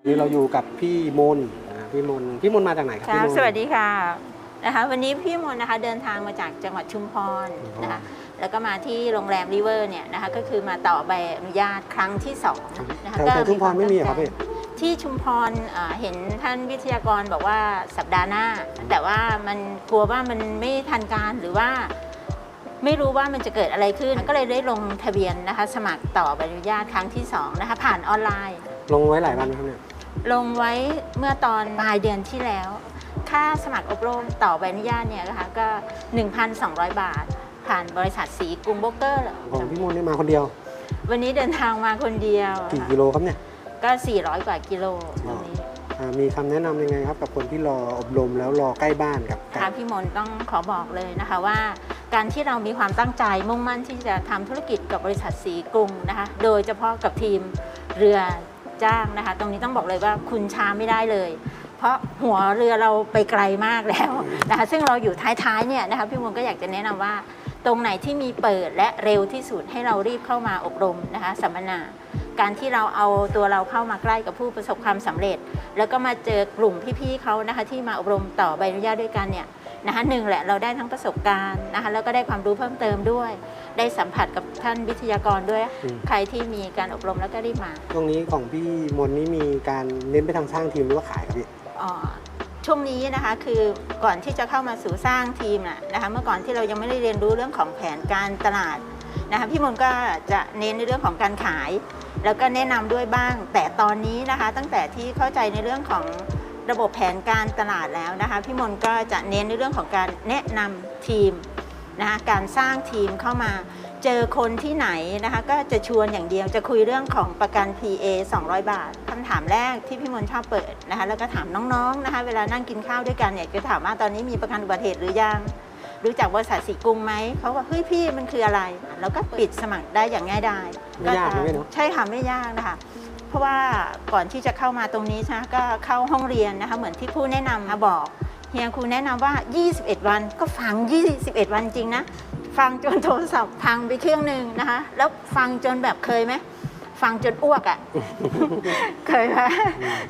วันนี้เราอยู่กับพี่มนอ่าพี่มนพี่มนมาจากไหนครับครัพี่บมน สวัสดีค่ะนะคะวันนี้พี่มนต์นะคะเดินทางมาจากจังหวัดชุมพรนะคะแล้วก็มาที่โรงแรมริเวอร์เนี่ยนะคะก็คือมาต่อใบอนุญาตครั้งที่สองนะคะแถวก็แถวชุมพรไม่มีเหรอครับพี่ ที่ชุมพรเอ่อเห็นท่านวิทยากรบอกว่าสัปดาห์หน้า แต่ว่ามันกลัวว่ามันไม่ทันการหรือว่า ไม่รู้ว่ามันจะเกิดอะไรขึ้นก็เลยได้ลงทะเบียนนะคะสมัครต่อใบอนุญาตครั้งที่สองนะคะผ่านออนไลน์ ลงไว้หลายวันไหมครับเนี่ย ลงไว้เมื่อตอนปลายเดือนที่แล้ว ค่าสมัครอบรมต่อใบอนุญาตเนี่ยนะคะก็ 1,200 บาท ผ่านบริษัทสีกรุงโบรกเกอร์ของพี่มนนี่มาคนเดียว วันนี้เดินทางมาคนเดียวกี่ค่ะกิโลครับเนี่ย ก็ 400 กว่ากิโลตรงนี้อ่ามีคำแนะนำยังไงครับกับคนที่รออบรมแล้วรอใกล้บ้านกับกัค่ะบพี่มนต์ต้องขอบอกเลยนะคะว่า การที่เรามีความตั้งใจมุ่งมั่นที่จะทำธุรกิจกับบริษัทสีกรุงนะคะ โดยเฉพาะกับทีมเรือ จ้างนะคะ ตรงนี้ต้องบอกเลยว่าคุณช้าไม่ได้เลย เพราะหัวเรือเราไปไกลมากแล้วนะคะ ซึ่งเราอยู่ท้ายๆเนี่ยนะคะพี่มนต์ก็อยากจะแนะนำว่า ตรงไหนที่มีเปิดและเร็วที่สุดให้เรารีบเข้ามาอบรมนะคะสัมมนาการที่เราเอาตัวเราเข้ามาใกล้กับผู้ประสบความสำเร็จ แล้วก็มาเจอกลุ่มพี่ๆเขานะคะที่มาอบรมต่อใบอนุญาตด้วยกันเนี่ยนะคะหนึ่งแหละเราได้ทั้งประสบการณ์นะคะแล้วก็ได้ความรู้เพิ่มเติมด้วย ได้สัมผัสกับท่านวิทยากรด้วย อืม ใครที่มีการอบรมแล้วก็รีบมาตรงนี้ของพี่มนนี่มีการเน้นไปทางสร้างทีมหรือว่าขายครับพี่อ่าช่วงนี้นะคะคือก่อนที่จะเข้ามาสู่สร้างทีมน่ะนะคะเมื่อก่อนที่เรายังไม่ได้เรียนรู้เรื่องของแผนการตลาดนะคะพี่มนต์ก็จะเน้นในเรื่องของการขาย แล้วก็แนะนำด้วยบ้าง แต่ตอนนี้นะคะ ตั้งแต่ที่เข้าใจในเรื่องของระบบแผนการตลาดแล้วนะคะพี่มนต์ก็จะเน้นในเรื่องของการแนะนำทีม นะคะการสร้างทีมเข้ามาเจอคนที่ไหนนะคะก็จะชวนอย่างเดียวจะคุยเรื่องของประกัน PA 200 บาทคำถามแรกที่พี่มนต์ชอบเปิดนะคะแล้วก็ถามน้องๆนะคะเวลานั่งกินข้าวด้วยกันเนี่ยจะถามว่าตอนนี้มีประกันอุบัติเหตุหรือยังรู้จักบริษัทสีกรุงไหมเขาว่าเฮ้ยพี่มันคืออะไรแล้วก็ปิดสมัครได้อย่างง่ายดายไม่ยากจะนะพี่เนาะใช่ค่ะไม่ยากนะคะเพราะว่าก่อนที่จะเข้ามาตรงนี้ใช่ไหมก็เข้าห้องเรียนนะคะเหมือนที่ผู้แนะนำมาบอก เฮียครูแนะนำว่า 21 วันก็ฟัง 21 วันจริงนะ ฟังจนโทรศัพท์พังไปเครื่องหนึ่งนะคะ แล้วฟังจนแบบเคยไหมฟังจนอ้วกอะ่ะ เคยไหม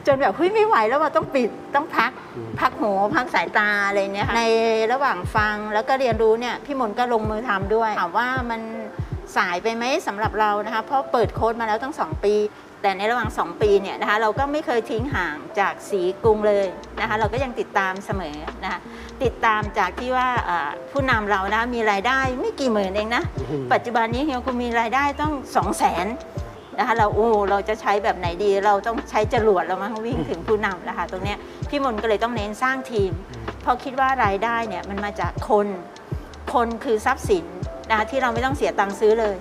จนแบบเฮ้ยไม่ไหวแล้วว่าต้องปิดต้องพักอืมพักหูพักสายตาอะไรเนี่ยค่ะในระหว่างฟังแล้วก็เรียนรู้เนี่ยพี่มนต์ก็ลงมือทำด้วยถามว่ามันสายไปไหมสำหรับเรานะคะ เพราะเปิดโค้ดมาแล้วตั้ง2ปี แต่ในระหว่าง 2 ปีเนี่ยนะคะเราก็ไม่เคยทิ้งห่างจากสีกรุงเลยนะคะเราก็ยังติดตามเสมอนะคะติดตามจากที่ว่าเอ่อผู้นำเรานะคะมีรายได้ไม่กี่หมื่นเองนะปัจจุบันนี้เฮียคุณมีรายได้ต้องสองแสนนะคะเราโอ้เราจะใช้แบบไหนดี เราต้องใช้จรวดเรามาวิ่งถึงผู้นำนะคะตรงเนี้ยพี่มนต์ก็เลยต้องเน้นสร้างทีม เพราะคิดว่ารายได้เนี่ยมันมาจากคนคนคือทรัพย์สินนะคะที่เราไม่ต้องเสียตังค์ซื้อเลย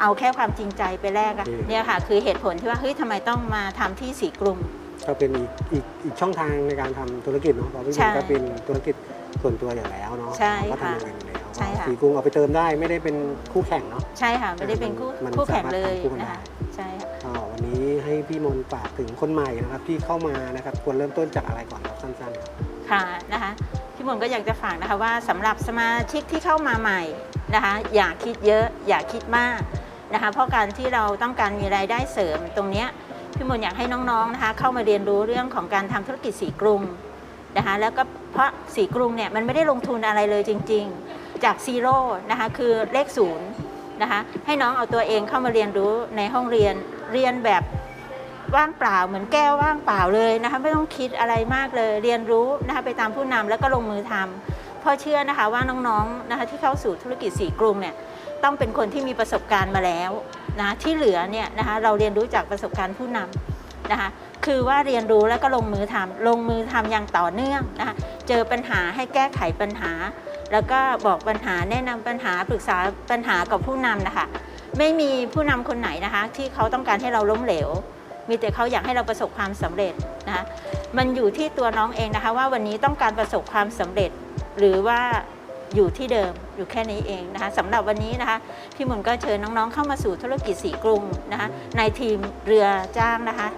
เอาแค่ความจริงใจไปแลกอะโอเคเนี่ยค่ะ คือเหตุผลที่ว่าเฮ้ยทำไมต้องมาทำที่สีกรุงก็เป็นอีกอีกอีกช่องทางในการทำธุรกิจเนาะเพราะพี่มใช่นก็เป็นธุรกิจส่วนตัวอยู่แล้วเนาะใช่เราก็ค่ะทำเองอยู่แล้วใช่ค่ะสีกรุงเอาไปเติมได้ไม่ได้เป็นคู่แข่งเนาะใช่ค่ะไม่ได้เป็นคู่มันคู่แข่งเลยสามารถทำคู่กันได้นะคะใช่ค่ะก็วันนี้ให้พี่มนต์ฝากถึงคนใหม่นะครับที่เข้ามานะครับควรเริ่มต้นจากอะไรก่อนครับสั้นๆค่ะนะคะพี่มนต์ก็อยากจะฝากนะคะว่าสำหรับสมาชิกที่เข้ามาใหม่นะคะอย่าคิดเยอะอย่าคิดมาก นะคะ เพราะการที่เราต้องการมีรายได้เสริมตรงนี้พี่มนต์อยากให้น้องๆนะคะ เข้ามาเรียนรู้เรื่องของการทำธุรกิจสีกรุงนะคะแล้วก็เพราะสีกรุงเนี่ยมันไม่ได้ลงทุนอะไรเลยจริง ๆ จากซีโร่นะคะคือเลขศูนย์นะคะให้น้องเอาตัวเองเข้ามาเรียนรู้ในห้องเรียนเรียนแบบว่างเปล่าเหมือนแก้วว่างเปล่าเลยนะคะไม่ต้องคิดอะไรมากเลย เรียนรู้นะคะไปตามผู้นำแล้วก็ลงมือทำเพราะเชื่อนะคะว่าน้องๆนะคะที่เข้าสู่ธุรกิจสีกรุงเนี่ย ต้องเป็นคนที่มีประสบการณ์มาแล้วนะที่เหลือเนี่ยนะคะเราเรียนรู้จากประสบการณ์ผู้นำนะคะคือว่าเรียนรู้แล้วก็ลงมือทำลงมือทำอย่างต่อเนื่องนะคะเจอปัญหาให้แก้ไขปัญหา แล้วก็บอกปัญหาแนะนำปัญหาปรึกษาปัญหากับผู้นำนะคะไม่มีผู้นำคนไหนนะคะที่เขาต้องการให้เราล้มเหลว มีแต่เขาอยากให้เราประสบความสำเร็จนะคะมันอยู่ที่ตัวน้องเองนะคะว่าวันนี้ต้องการประสบความสำเร็จ หรือว่า อยู่ที่เดิมอยู่แค่นี้เองนะคะสำหรับวันนี้นะคะพี่หมุนก็เชิญน้องๆเข้ามาสู่ธุรกิจสีกรุงนะคะในทีมเรือจ้างนะคะ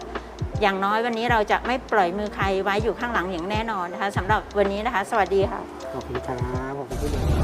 อย่างน้อยวันนี้เราจะไม่ปล่อยมือใครไว้อยู่ข้างหลังอย่างแน่นอนนะคะสำหรับวันนี้นะคะ สวัสดีค่ะ ขอบคุณครับ